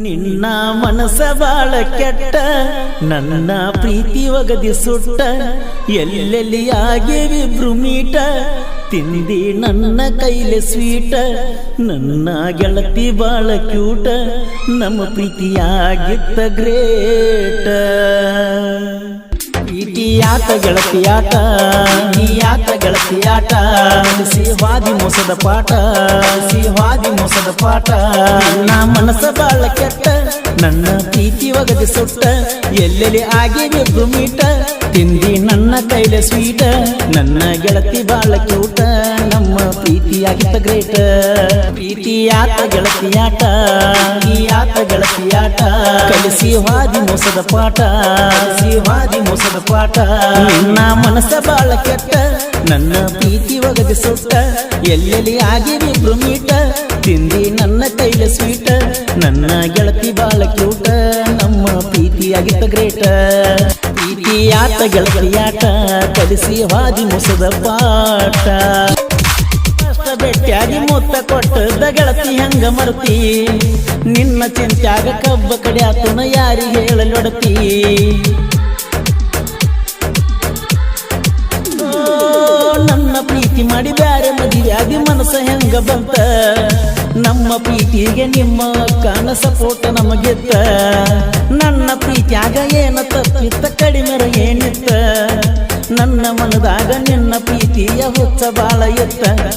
ನಿನ್ನ ಮನಸ ಬಾಳ ಕೆಟ್ಟ, ನನ್ನ ಪ್ರೀತಿ ಒಗದಿ ಸುಟ್ಟ, ಎಲ್ಲೆಲ್ಲಿ ಆಗೇವಿ ತಿಂದಿ ನನ್ನ ಕೈಲೆ ಸ್ವೀಟ, ನನ್ನ ಗೆಳತಿ ಬಾಳ ಕ್ಯೂಟ, ನಮ್ಮ ಪ್ರೀತಿಯಾಗಿತ್ತ ಗ್ರೇಟ. ಗೆಳತಿಯಾಟ ಗೆಳತಿ ಗೆಳತಿಯಾಟ ಸಿವಾದಿ ಮೋಸದ ಪಾಠ. ಸಿವಾದಿ ಮೋಸದ ಪಾಠ. ನಾ ಮನಸ ಬಾಳ ಕೆಟ್ಟ. ನನ್ನ ಪ್ರೀತಿ ಒಗದಿ ಸುಟ್ಟ. ಎಲ್ಲೆಲ್ಲಿ ಆಗಿವೆ ಭೂಮಿಟ ತಿಂದಿ ನನ್ನ ಕೈಲೆ ಸ್ವೀಟ. ನನ್ನ ಗೆಳತಿ ಬಾಳ ಕ್ಯೂಟ. ನಮ್ಮ ಪ್ರೀತಿಯಾಗಿತ್ತ ಗ್ರೇಟ. ಪ್ರೀತಿಯಾತ ಗೆಳತಿಯಾಟ ಆತ ಗೆಳತಿಯಾಟ ಕಲಿಸಿ ಹಾದಿ ಮೋಸದ ಪಾಠ ಹಾದಿ ಮೋಸದ ಪಾಠ. ನಿನ್ನ ಮನಸ್ಸ ಬಾಳ ಕೆಟ್ಟ, ನನ್ನ ಪ್ರೀತಿ ಒಗದಿ ಸುಟ್ಟ. ಎಲ್ಲೆಲ್ಲಿ ಆಗಿವೆ ಮೀಟ, ತಿಂದಿ ನನ್ನ ಕೈಲ ಸ್ವೀಟ. ನನ್ನ ಗೆಳತಿ ಬಾಳ ಕ್ಯೂಟ, ನಮ್ಮ ಪ್ರೀತಿಯಾಗಿತ್ತ ಗ್ರೇಟ. ಪ್ರೀತಿಯಾತ ಗೆಳತಿಯಾಟ ಕಲಿಸಿ ಹಾದಿ ಮೋಸದ ಪಾಠ. ಕಷ್ಟ ಮೊತ್ತ ಕೊಟ್ಟದ ಗೆಳತಿ ಹೆಂಗ ಮರ್ತಿ? ನಿನ್ನ ಚಿಂತ್ಯಾಗ ಕಬ್ಬ ಕಡ್ಯಾತುನ ಯಾರಿಗೆ ಹೇಳಲೊಡತಿ? ನನ್ನ ಪ್ರೀತಿ ಮಾಡಿ ಬ್ಯಾರೆ ಮದುವೆಯಾಗಿ ಮನಸ್ಸು ಹೆಂಗ ಬಂತ? ನಮ್ಮ ಪ್ರೀತಿಗೆ ನಿಮ್ಮ ಅಕ್ಕನ ಸಪೋರ್ಟ್ ನಮಗಿತ್ತ? ನನ್ನ ಪ್ರೀತಿಯಾಗ ಏನ ತಪ್ಪಿತ್ತ ಕಡಿಮೆರ ಏನಿತ್ತ? ನನ್ನ ಮನದಾಗ ನಿನ್ನ ಪ್ರೀತಿಯ ಹುಚ್ಚ ಬಾಳ ನನ್ನ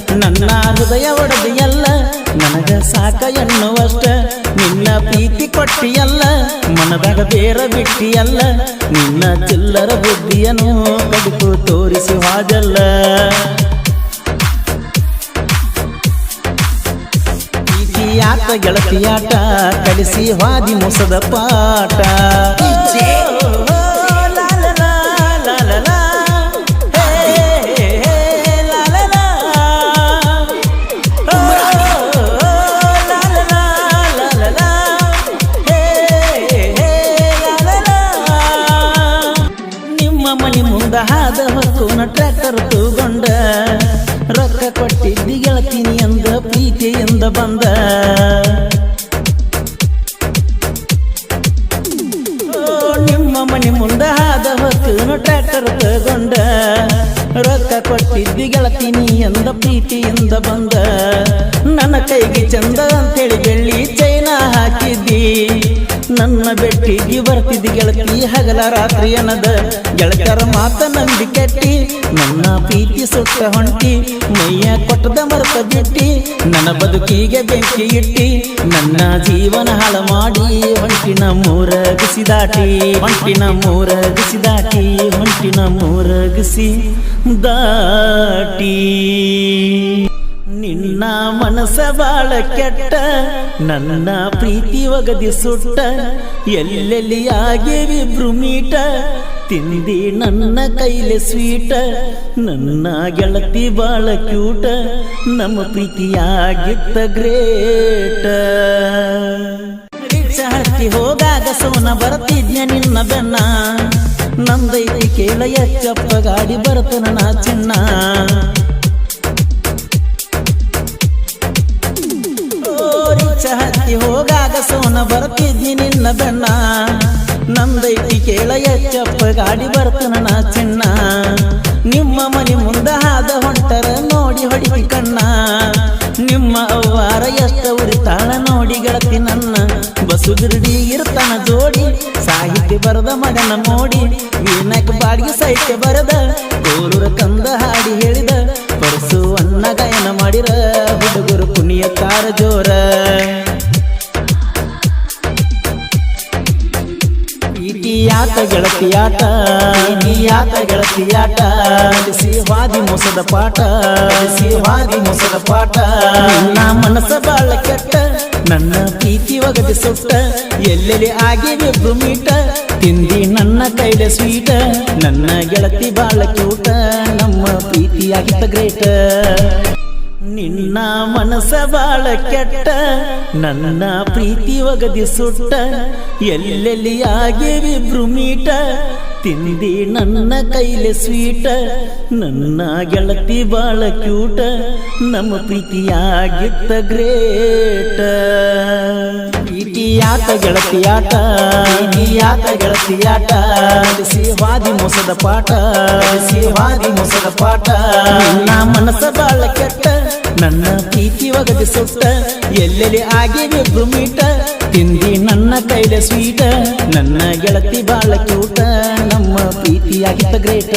ಹೃದಯ ಒಡೆದಿಯಲ್ಲ ನನಗ ಸಾಕ ಎನ್ನುವಷ್ಟ ನಿನ್ನ ಪ್ರೀತಿ ಕೊಟ್ಟಿಯಲ್ಲ ಮನದಾಗ ಬೇರ ಬಿಟ್ಟಿಯಲ್ಲ ನಿನ್ನ ಚಿಲ್ಲರ ಬುದ್ಧಿಯನ್ನು ಕಡಿತು ತೋರಿಸಿ ಹಾಜಲ್ಲ. ಆತ ಗೆಳತಿಯಾಟ ಕಲಿಸಿ ಹಾದಿ ಮೊಸದ ಪಾಠ. ಮನೆ ಮುಂದ ಹಾದ ಹೊಕ್ಕುನ ಟ್ರ್ಯಾಕ್ಟರ್ ತಗೊಂಡ. ರೊಕ್ಕ ಕೊಟ್ಟಿದ್ದಿ ಗೆಳತೀನಿ ಅಂದ ಪ್ರೀತಿಯಿಂದ ಬಂದ. ನಿಮ್ಮ ಮನೆ ಮುಂದ ಹಾದ ಹೊಕ್ಕುನ ಟ್ರ್ಯಾಕ್ಟರ್ ತಗೊಂಡ. ರೊಕ್ಕ ಕೊಟ್ಟಿದ್ದಿ ಗೆಳತೀನಿ ಎಂದ ಪ್ರೀತಿಯಿಂದ ಬಂದ. ನನ್ನ ಕೈಗೆ ಚಂದ ಅಂತೇಳಿ ಬೆಳ್ಳಿ ನನ್ನ ಬೆಟ್ಟಿಗೆ ಬರ್ತಿದ್ದಿ ಗೆಳತಿ ಹಗಲ ರಾತ್ರಿ ಅನ್ನದ. ಗೆಳತರ ಮಾತ ನಂಬಿ ಕೆಟ್ಟಿ, ನನ್ನ ಪ್ರೀತಿ ಸುಟ್ಟ ಹೊಂಟಿ, ಮೈಯ ಕೊಟ್ಟದ ಮರೆತ ಬಿಟ್ಟಿ, ನನ್ನ ಬದುಕಿಗೆ ಬೆಂಕಿ ಇಟ್ಟಿ, ನನ್ನ ಜೀವನ ಹಾಳ ಮಾಡಿ ಹೊಂಟಿನ ಮೂರ ಗುಸಿ ದಾಟಿ ಹೊಂಟಿನ ಮೂರ ಗುಸಿ ದಾಟಿ ಹೊಂಟಿನ ಮೂರ ಗಸಿ ದಾಟಿ. ನಿನ್ನ ಮನಸ ಬಾಳ ಕೆಟ್ಟ, ನನ್ನ ಪ್ರೀತಿ ಒಗದಿ ಸುಟ್ಟ, ಎಲ್ಲೆಲ್ಲಿ ಆಗೇವಿ ಭ್ರಮೀಟ ತಿಂದಿ ನನ್ನ ಕೈಲೆ ಸ್ವೀಟ, ನನ್ನ ಗೆಳತಿ ಬಾಳ ಕ್ಯೂಟ, ನಮ್ಮ ಪ್ರೀತಿಯಾಗಿತ್ತ ಗ್ರೇಟ. ಹತ್ತಿ ಹೋಗಾಗ ಸೋನ ಬರ್ತಿದ್ಯ ನಿನ್ನ ಬೆನ್ನ, ನಂದೈತಿ ಕೇಳ ಎಚ್ಚಪ್ಪ ಗಾಡಿ ಬರ್ತನ ನಾ ಚಿನ್ನ. ರಿಕ್ಷಾ ಹೋಗಾಗ ಸೋನ ಬರ್ತಿದ್ದಿ ನಿನ್ನ ಬೆನ್ನ. ನಂದೈತಿ ಕೇಳ ಎಚ್ಚಪ್ಪ, ಗಾಡಿ ಬರ್ತನ ಚಿನ್ನ. ನಿಮ್ಮ ಮನೆ ಮುಂದ ಹಾದ ಹೊಂಟರ ನೋಡಿ ಹೊಡಿ ಕಣ್ಣ. ನಿಮ್ಮ ಅವ್ವಾರ ಎಷ್ಟ ಉರಿತಾಳ ನೋಡಿ ಗಳತಿ ನನ್ನ. ಬಸು ಇರ್ತನ ಜೋಡಿ, ಸಾಹಿತ್ಯ ಬರದ ಮಡನ ಮೋಡಿ. ವೀಣಕ್ ಬಾಡಿಗೆ ಸಾಹಿತ್ಯ ಬರದ, ಕೋಲೂರ ಕಂದ ಹಾಡಿ ಹೇಳಿದ. ಪರಸು ಅನ್ನ ಗಾಯನ ಮಾಡಿರ, ಹುಡುಗರು ಪುಣ್ಯ ಕಾರ ಜೋರ ಗೆಳತಿಯಾಟ. ನೀಯಾತ ಗೆಳತಿಯಾಟ? ಕಲಿಸಿ ವಾದಿ ಮೋಸದ ಪಾಠ. ಕಲಿಸಿ ವಾದಿ ಮೋಸದ ಪಾಠ. ನನ್ನ ಮನಸ್ಸ ಬಾಳ ಕೆಟ್ಟ. ನನ್ನ ಪ್ರೀತಿ ಒಗದಿ ಸುಟ್ಟ. ಎಲ್ಲೆಲ್ಲಿ ಆಗಿವೆ ಮೀಟ. ತಿಂದಿ ನನ್ನ ಕೈಲೆ ಸ್ವೀಟ. ನನ್ನ ಗೆಳತಿ ಬಾಳ ಕ್ಯೂಟ. ನಮ್ಮ ಪ್ರೀತಿಯಾಗಿತ್ತ ಗ್ರೇಟ. ನಿನ್ನ ಮನಸ ಬಾಳ ಕೆಟ್ಟ, ನನ್ನ ಪ್ರೀತಿ ಒಗದಿ ಸುಟ್ಟ, ಎಲ್ಲೆಲ್ಲಿ ಆಗೇವಿ ಮೀಟ ತಿಂದಿ ನನ್ನ ಕೈಲೆ ಸ್ವೀಟ, ನನ್ನ ಗೆಳತಿ ಬಾಳ ಕ್ಯೂಟ, ನಮ್ಮ ಪ್ರೀತಿಯಾಗಿತ್ತ ಗ್ರೇಟ. ಪ್ರೀತಿಯಾತ ಆಟ ಗೆಳತಿ ಆಟ ಆಟ ಗೆಳತಿ ಆಟ ಸೇವಾದಿ ಮೊಸದ ಪಾಠ, ಸೇವಾದಿ ಮೊಸದ ಪಾಠ ನಾ ಮನಸ್ಸ ಬಾಳ ಕೆಟ್ಟ ನನ್ನ ಪ್ರೀತಿ ಒಗದು ಸುಟ್ಟ ಎಲ್ಲೆಲ್ಲಿ ಆಗಿವೆ ಮೀಟ, ತಿಂದಿ ನನ್ನ ಕೈಲ ಸ್ವೀಟ, ನನ್ನ ಗೆಳತಿ ಬಾಳ ಕ್ಯೂಟ ನಮ್ಮ ಪ್ರೀತಿಯಾಗಿತ್ತ ಗ್ರೇಟ